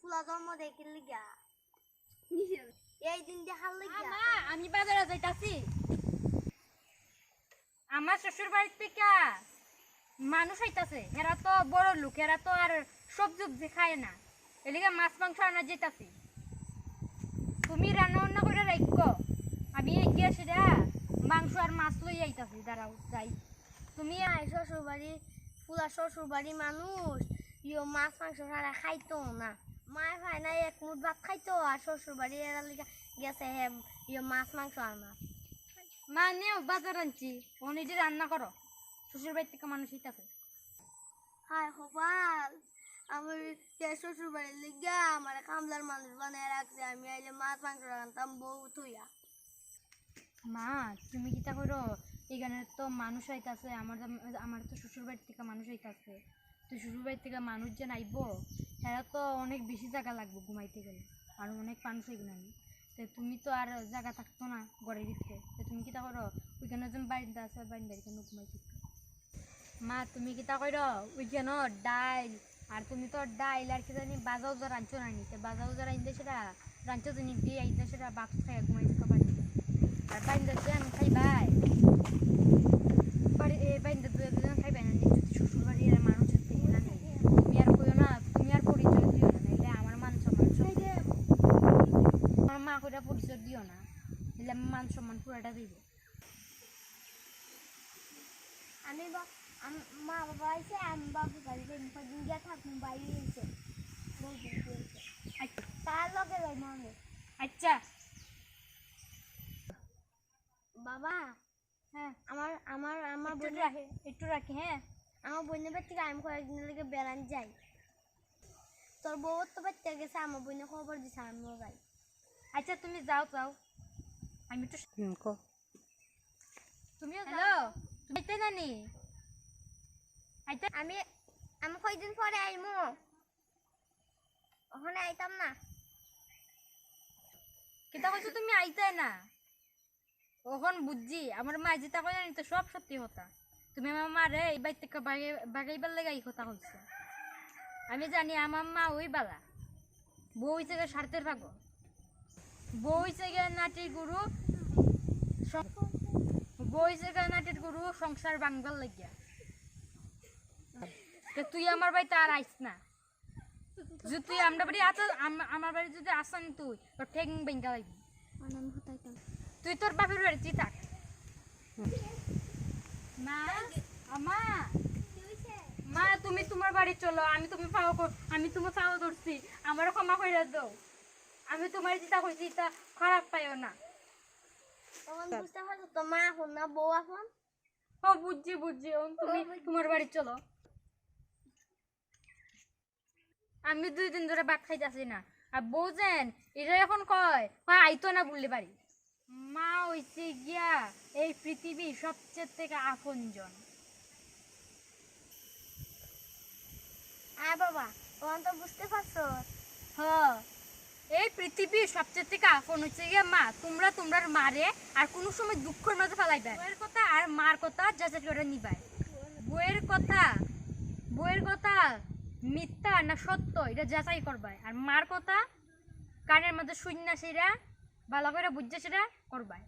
ফুলা জন্ম এই দিন আমি বাজারে যাইতাছি। আমার শ্বশুর বাড়ির থেকে মানুষ হইতাছে, এরা তো বড় লোক, এরা তো আর সবজি উবজি খায় না। এদিকে মাছ, মাংস আনা যেতাছি। তুমি রান্না বান্না করে রাখো আমি এগিয়ে সেটা মাংস আর মাছ লই আইতাছি, দাঁড়াও, যাই। তুমি আয় শ্বশুর বাড়ি ফুলা শ্বশুর বাড়ি মানুষ, ইয়ো মাছ, মাংস ছাড়া খাইতো না। মায় ভাই না এক মুঠ ভাত খাইতো আর শ্বশুর বাড়ি এরা গেছে হে ইয়ো মাছ মাংস আর মাছ মা নেও বাজার আনছি। ও নিজে রান্না করো। শ্বশুর বাড়ির থেকে মানুষ হইতাছে হায় আমার শ্বশুর বাড়ির লিগা আমার কামলার মানুষ বানায় রাখছে আমি আইলে মাছ মাংস রান্তাম বউ তুইয়া মা তুমি কিতা করো? এখানে তো মানুষ আইতাছে আমার আমার তো শ্বশুর বাড়ির থেকে মানুষ আইতাছে তো শ্বশুর বাড়ির থেকে মানুষ যে নাইবো হ্যাঁ তো অনেক বেশি জায়গা লাগবে ঘুমাইতে গেলে। আর অনেক মানুষ এগুলো আমি। তো তুমি তো আর জায়গা থাকতো না গড়ের ভিতরে। তো তুমি কিতা করো? ওইখানে যেন বাড়িতে আছে বাড়িতে এখানে ঘুমাইতে মা, তুমি কিতা করো? ওইখানে ডাইল, আর তুমি তো ডাইল আর কি জানি বাজাও যা রাঞ্চো না নিতে বাজাও যা রাঁধতে সেটা রাঞ্চো জানি দিয়ে আইতে সেটা বাত খাই ঘুমাইতে খাবার আর বাইন্দা যেন খাইবাই। বাড়ি বাইন্দা দুজন খাইবাই না শ্বশুর বাড়ি এর মানুষ হচ্ছে না নেই তুমি আর কইও না তুমি আর পরিচয় দিও না নাইলে আমার মান সম্মান সব আমার মা কইরা পরিচয় দিও না নাইলে আমার মান সম্মান পুরাটা দিব। আমি মা বাবা আইছে আমি বাবু বাড়ি কদিন গিয়ে থাকুন বাইরে গেছে আচ্ছা। তার লগে যাই মানে আচ্ছা। বাবা হ্যাঁ। আমার আমার আমার বোনের রাখি একটু রাখি হ্যাঁ। আমার বোনের বাড়ি থেকে আমি কয়েকদিনের লেগে বেড়ান যাই। তোর বউ তো বাড়িতে গেছে আমার বোনে খবর দিছে আমিও যাই। আচ্ছা তুমি যাও যাও। আমি একটু তুমিও হ্যালো তুমি তো জানি? আচ্ছা আমি আমি কয়দিন পরে আইমু। ওখানে আইতাম না। কিতা কইছো তুমি আইতে না? ওখন বুঝছি আমার মা যেটা কই জানি তো সব সত্যি কথা। তুমি আমার মারে এই বাইর থেকে বাগে- বাগাইবার লেগে এই কথা কইছো। আমি জানি আমার মা ওই বালা। বউ হইছে গে স্বার্থের পাগল হইছে গে নাটির গুরু হইছে গে নাটির গুরু সংসার বাঙ্গাল লাগিয়া। তুই আমার বাড়িতে আর আইস না। তুই আমরা বাড়ি আস আমার বাড়ি যদি আসান তুই, তোর ঠেং বেঙ্গা লাগবি। তুই তোর বাপের বাড়ি তুই থাক। মা আমা মা। তুমি তোমার বাড়ি চলো, আমি তুমি পাও আমি তোমার পাও ধরছি, আমারও ক্ষমা করে দাও। আমি তোমার যেটা কইছি তা খারাপ পাইও না। তখন বুঝতে পারছ তো মা এখন না বউ এখন? ও বুঝছি বুঝছি। ও, তুমি তোমার বাড়ি চলো। আমি দুই দিন ধরে ভাত খাইতেছি না। আর বউজেন এটা এখন কয় কয় আইতো না বললে বাড়ি। মা হইছে গিয়া এই পৃথিবীর সবচেয়ে থেকে আপনজন। আয় বাবা তখন তো বুঝতে পারছ। হ এই পৃথিবীর সবচেয়ে থেকে আপন হচ্ছে গিয়ে মা। তোমরা তোমরার মারে আর কোনো সময় দুঃখের মাঝে ফেলাইবে। বইয়ের কথা আর মার কথা যাচাই করে নিবাই। বইয়ের কথা বইয়ের কথা মিথ্যা না সত্য, এটা যাচাই করবাই। আর মার কথা কানের মধ্যে শূন্য সেরা, ভালো করে বুঝছে সেটা করবাই।